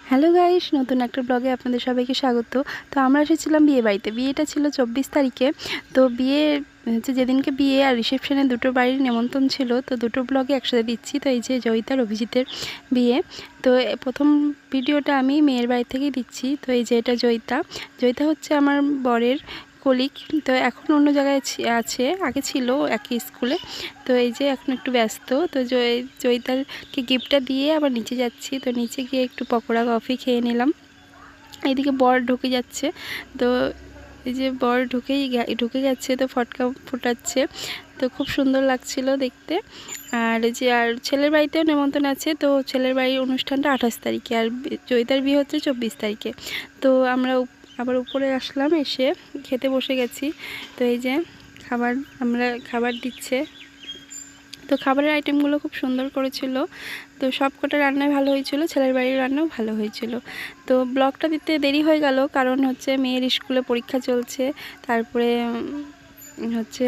Hello guys নতুন একটা ব্লগে আপনাদের সবাইকে স্বাগত। তো আমরা এসেছিলাম বিয়ে বাড়িতে। বিয়েটা ছিল চব্বিশ তারিখে। তো বিয়ে, হচ্ছে যেদিনকে বিয়ে আর রিসেপশনে দুটো বাড়ির নেমন্তন্ন ছিল, তো দুটো ব্লগে একসাথে দিচ্ছি। তো এই যে জয়িতার অভিজিতের বিয়ে। তো প্রথম ভিডিওটা আমি মেয়ের বাড়ি থেকেই দিচ্ছি। তো এই যে এটা জয়িতা। জয়িতা হচ্ছে আমার বরের কলিগ তো এখন অন্য জায়গায় আছে আগে ছিল একই স্কুলে তো এই যে এখন একটু ব্যস্ত, তো জয় গিফটটা দিয়ে আবার নিচে যাচ্ছি। তো নিচে গিয়ে একটু পকোড়া কফি খেয়ে নিলাম। এইদিকে বর ঢুকে যাচ্ছে, তো এই যে বর ঢুকেই ঢুকে যাচ্ছে, তো ফটকা ফোটাচ্ছে। তো খুব সুন্দর লাগছিল দেখতে। আর যে, আর ছেলের বাড়িতেও নেমন্তন্ন আছে, তো ছেলের বাড়ির অনুষ্ঠানটা আঠাশ তারিখে, আর জয়িতার বিয়ে হচ্ছে চব্বিশ তারিখে। তো আমরা আবার উপরে আসলাম, এসে খেতে বসে গেছি। তো এই যে খাবার আমরা খাবার দিচ্ছে। তো খাবারের আইটেমগুলো খুব সুন্দর করেছিল। তো সব কটা রান্নাই ভালো হয়েছিল, ছেলের বাড়ির রান্নাও ভালো হয়েছিল। তো ব্লগটা দিতে দেরি হয়ে গেল, কারণ হচ্ছে মেয়ের স্কুলে পরীক্ষা চলছে। তারপরে হচ্ছে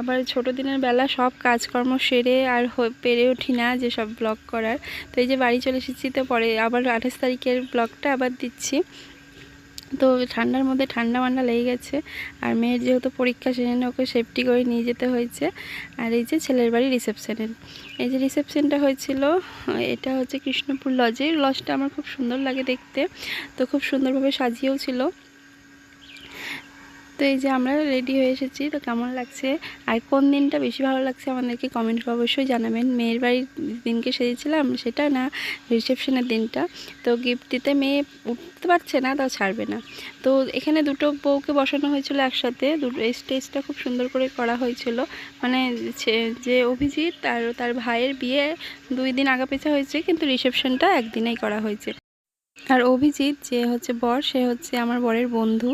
আবার ছোটো দিনের বেলা সব কাজকর্ম সেরে আর পেরে উঠি না যে সব ব্লগ করার। তো এই যে বাড়ি চলে এসেছি, তো পরে আবার আঠাশ তারিখের ব্লগটা আবার দিচ্ছি। তো ঠান্ডার মধ্যে ঠান্ডা মান্ডা লেগে গেছে। আর মেয়ের যেহেতু পরীক্ষা, সেজন্য ওকে সেফটি করে নিয়ে যেতে হয়েছে। আর এই যে ছেলের বাড়ি রিসেপশানের এই যে রিসেপশানটা হয়েছিল, এটা হচ্ছে কৃষ্ণপুর লজে লজটা আমার খুব সুন্দর লাগে দেখতে। তো খুব সুন্দরভাবে সাজিয়েও ছিল। তো এই যে আমরা রেডি হয়ে এসেছি, তো কেমন লাগছে? আর কোন দিনটা বেশি ভালো লাগছে আমাদেরকে কমেন্ট অবশ্যই জানাবেন। মেয়ের বাড়ির দিনকে সেজেছিলাম, সেটা না রিসেপশনের দিনটা। তো গিফট দিতে মেয়ে উঠতে পারছে না, তাও ছাড়বে না। তো এখানে দুটো বউকে বসানো হয়েছিল একসাথে, দুটো স্টেজটা খুব সুন্দর করে করা হয়েছিল। মানে যে অভিজিৎ আর তার ভাইয়ের বিয়ে দুই দিন আগা পেছা হয়েছে, কিন্তু রিসেপশনটা একদিনেই করা হয়েছে। আর অভিজিৎ, যে হচ্ছে বর, সে হচ্ছে আমার বরের বন্ধু।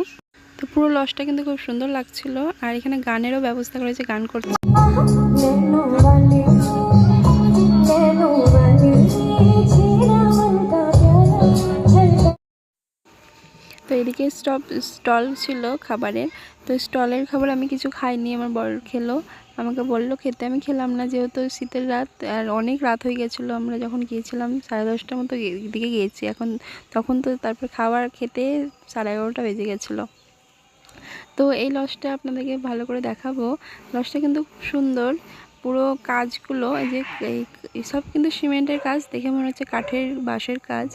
তো পুরো লসটা কিন্তু খুব সুন্দর লাগছিল। আর এখানে গানেরও ব্যবস্থা করেছে, গান করছে। তো এদিকে স্টপ স্টল ছিল খাবারের। তো স্টলের খাবার আমি কিছু খাইনি, আমার বর খেলো। আমাকে বলল, খেতে আমি খেলাম না, যেহেতু শীতের রাত, আর অনেক রাত হয়ে গেছিল। আমরা যখন গিয়েছিলাম সাড়ে দশটার মতো দিকে গিয়েছি। এখন তখন তো তারপর খাবার খেতে সাড়ে এগারোটা বেজে গেছিল। তো এই লসটা আপনাদেরকে ভালো করে দেখাবো। লসটা কিন্তু খুব সুন্দর। পুরো কাজগুলো, এই যে এই সব কিন্তু সিমেন্টের কাজ, দেখে মনে হচ্ছে কাঠের বাঁশের কাজ।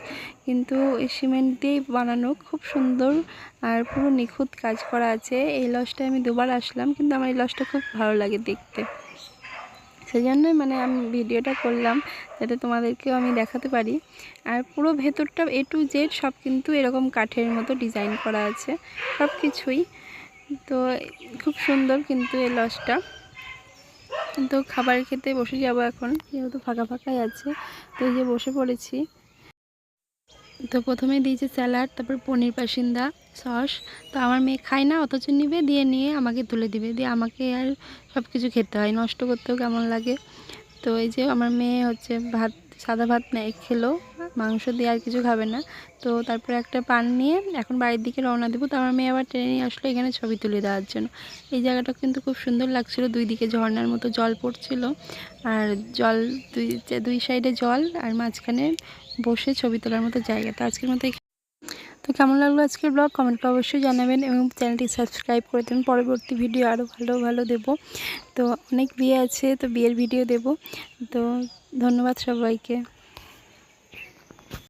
কিন্তু এই সিমেন্ট দিয়েই বানানো, খুব সুন্দর আর পুরো নিখুঁত কাজ করা আছে। এই লসটায় আমি দুবার আসলাম, কিন্তু আমার এই লসটা খুব ভালো লাগে দেখতে। সেই জন্যই মানে আমি ভিডিওটা করলাম, যাতে তোমাদেরকেও আমি দেখাতে পারি। আর পুরো ভেতরটা এ টু জেড সব কিন্তু এরকম কাঠের মতো ডিজাইন করা আছে সব কিছুই তো খুব সুন্দর কিন্তু এই লসটা তো খাবার খেতে বসে যাব এখন, যেহেতু ফাঁকা ফাঁকাই আছে, তো যে বসে পড়েছি। তো প্রথমে দিয়েছে স্যালাড, তারপর পনির পাসিন্দা, সস। তো আমার মেয়ে খায় না, অথচ নিবে, দিয়ে নিয়ে আমাকে তুলে দিবে। দিয়ে আমাকে আর সব কিছু খেতে হয়, নষ্ট করতেও কেমন লাগে। তো এই যে আমার মেয়ে হচ্ছে ভাত সাদা ভাত নেয় খেলো। মাংস দিয়ে আর কিছু খাবে না। তো তারপরে একটা পান নিয়ে এখন বাড়ির দিকে রওনা দেবো। তো আমার মেয়ে আবার ট্রেনে নিয়ে আসলো এখানে ছবি তুলে দেওয়ার জন্য। এই জায়গাটা কিন্তু খুব সুন্দর লাগছিল। দুই দিকে ঝর্নার মতো জল পড়ছিল। আর জল দুই দুই সাইডে জল আর মাঝখানে বসে ছবি তোলার মতো জায়গা। তো আজকের মতো তো কেমন লাগল আজকের ব্লগ? কমেন্ট করে অবশ্যই জানাবেন এবং চ্যানেলটি সাবস্ক্রাইব করে দেবেন। পরবর্তী ভিডিও আরও ভালো ভালো দেব। তো অনেক বিয়ে আছে, তো বিয়ের ভিডিও দেব। তো ধন্যবাদ সবাইকে।